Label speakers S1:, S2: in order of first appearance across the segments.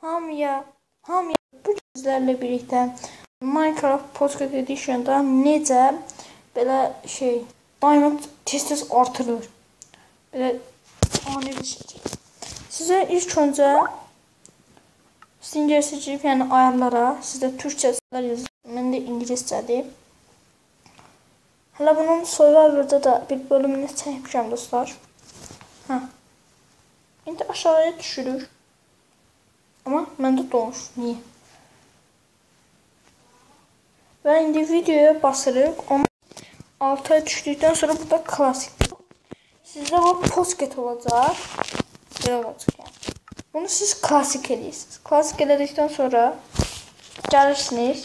S1: hamıya, hamıya bu gözlərlə birlikdə Minecraft Pocket Edition-da necə belə şey diamond tez-tez artırılır. Belə ani bir şey. Sizə ilk öncə Stinger seçib, yəni ayarlara sizdə türkçələr yazır. Məndə ingiliscədir. Hələ bunun Survivor'da da bir bölümünü çəkmişəm dostlar. Hə. İndi aşağıya düşürük. Amma məndə donur. Niyə? Və indi videoya basırıq. Onu altıya düşdükdən sonra burada klassik. Sizdə bu posket olacaq. Belə olacaq yəni. Bunu siz klassik edirsiniz. Klassik elədikdən sonra gəlirsiniz.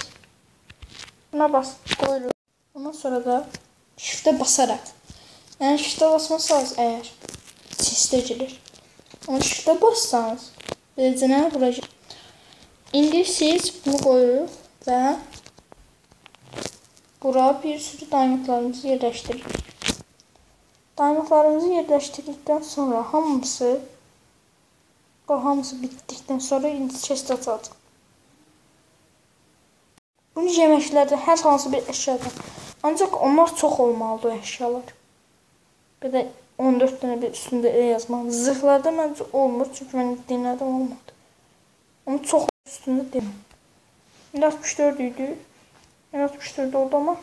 S1: Buna bas, qoyuruq. Ondan sonra da shiftə basaraq. Yəni shiftə basmasanız əgər sesdə gedir. Amma shiftə bassanız beləcənə vuracaq. İndi siz bunu qoyuruq və bura bir sürü diamondlarımızı yerləşdiririk. Diamondlarımızı yerləşdirdikdən sonra hamısı o hamısı bitdikdən sonra indi chest açacaq. Bunu yeməklərdə hər hansı bir əşyadan. Ancaq onlar çox olmalıdır əşyalar. Belə 14 dənə bir üstündə elə yazmaq. Zırhlarda məncə olmur, çünki mən dinlədim olmadı. Amma çox üstündə deməm. 64 idi. 64 oldu amma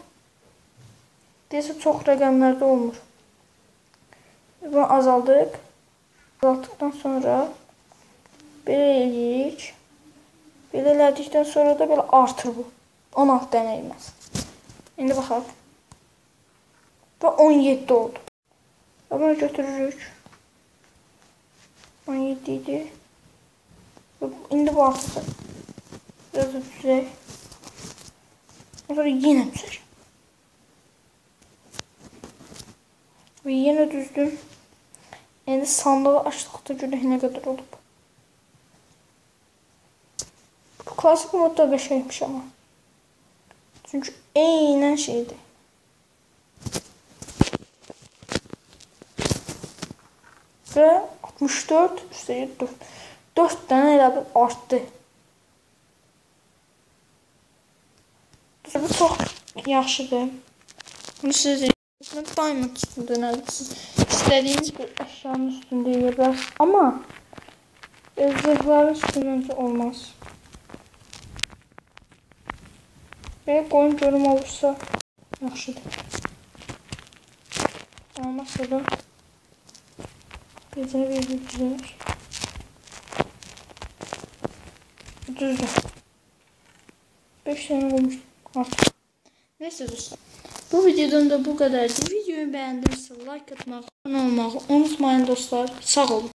S1: deyəsə çox rəqəmlərdə olmur. Bunu azaldıq. Azaltdıqdan sonra belə eləyirik. Belə elədikdən sonra da belə artır bu. 16 dənə ilməz. İndi baxaq. Və 17 oldu. Bunu götürürük. 17 idi. İndi bu artır. Biraz düzək. Sonra yenə düzək. Və yenə düzdüm. İndi sandığı açdıqda görək nə qədər olub. Bu klasik modda qəşəngmiş amma. Çünki eynən şeydir. Və 64 üstəlik 4. 4 dənə elə bir artdı. Bu çox yaxşıdır. Bunu siz diamond üstündə nədir? İstədiyiniz bir əşyanın üstündə yeyə bilərsiniz. Amma zırhların üstündə olmaz. Belə qoyun görüm olursa yaxşıdır. Olmazsa da gecəni bir güzəlir. Düzdür. 5 tane olmuş artık. Neyse dostlar. Bu videodan da bu kadardı. Videoyu beğendiyse like atmayı, abone olmayı unutmayın dostlar. Sağ olun.